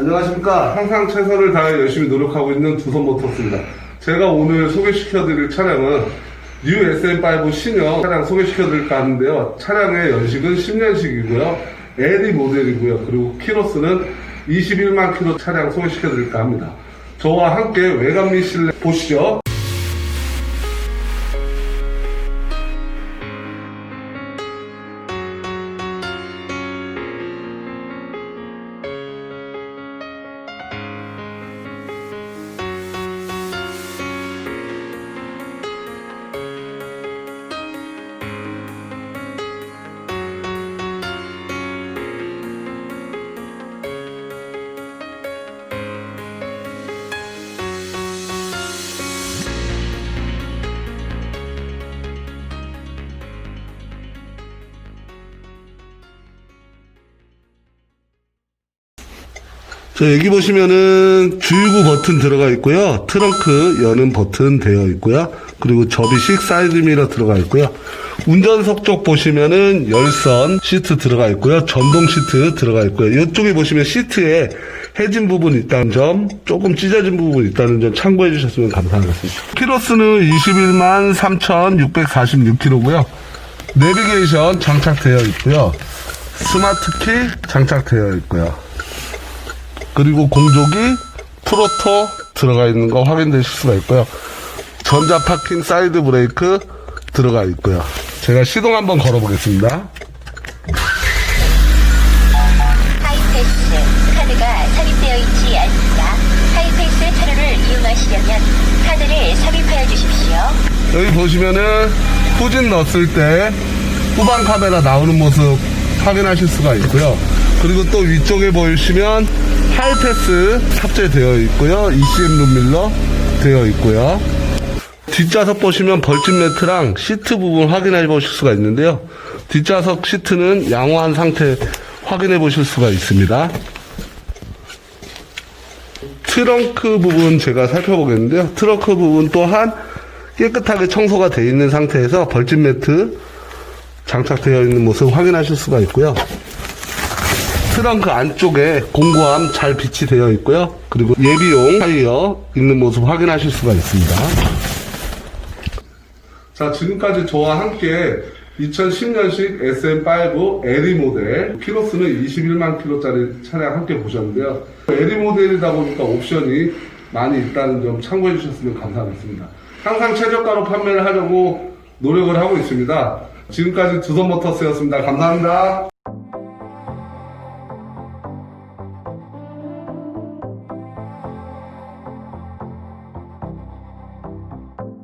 안녕하십니까. 항상 최선을 다해 열심히 노력하고 있는 두선 모터스입니다. 제가 오늘 소개시켜드릴 차량은 뉴 SM5 신형 차량 소개시켜드릴까 하는데요. 차량의 연식은 10년식이고요. LE 모델이고요. 그리고 키로수는 21만 킬로 차량 소개시켜드릴까 합니다. 저와 함께 외관 및 실내 보시죠. 자, 여기 보시면은 주유구 버튼 들어가 있고요. 트렁크 여는 버튼 되어 있고요. 그리고 접이식 사이드미러 들어가 있고요. 운전석 쪽 보시면은 열선 시트 들어가 있고요. 전동 시트 들어가 있고요. 이쪽에 보시면 시트에 해진 부분 있다는 점, 조금 찢어진 부분 있다는 점 참고해 주셨으면 감사하겠습니다. 키로수는 21만 3,646km고요. 내비게이션 장착되어 있고요. 스마트키 장착되어 있고요. 그리고 공조기 프로토 들어가 있는 거 확인되실 수가 있고요. 전자 파킹 사이드 브레이크 들어가 있고요. 제가 시동 한번 걸어보겠습니다. 하이패스 카드가 삽입되어 있지 않습니다. 하이패스 차로를 이용하시려면 카드를 삽입하여 주십시오. 여기 보시면은 후진 넣었을 때 후방 카메라 나오는 모습 확인하실 수가 있고요. 그리고 또 위쪽에 보시면 하이패스 탑재되어 있고요. ECM 룸밀러 되어 있고요. 뒷좌석 보시면 벌집 매트랑 시트 부분 확인해 보실 수가 있는데요. 뒷좌석 시트는 양호한 상태 확인해 보실 수가 있습니다. 트렁크 부분 제가 살펴보겠는데요. 트렁크 부분 또한 깨끗하게 청소가 되어 있는 상태에서 벌집 매트 장착되어 있는 모습 확인하실 수가 있고요. 트렁크 안쪽에 공구함 잘 비치되어 있고요. 그리고 예비용 타이어 있는 모습 확인하실 수가 있습니다. 자, 지금까지 저와 함께 2010년식 SM5 LE 모델, 키로수는 21만 킬로짜리 차량 함께 보셨는데요. LE 모델이다 보니까 옵션이 많이 있다는 점 참고해 주셨으면 감사하겠습니다. 항상 최저가로 판매를 하려고 노력을 하고 있습니다. 지금까지 두선모터스였습니다. 감사합니다.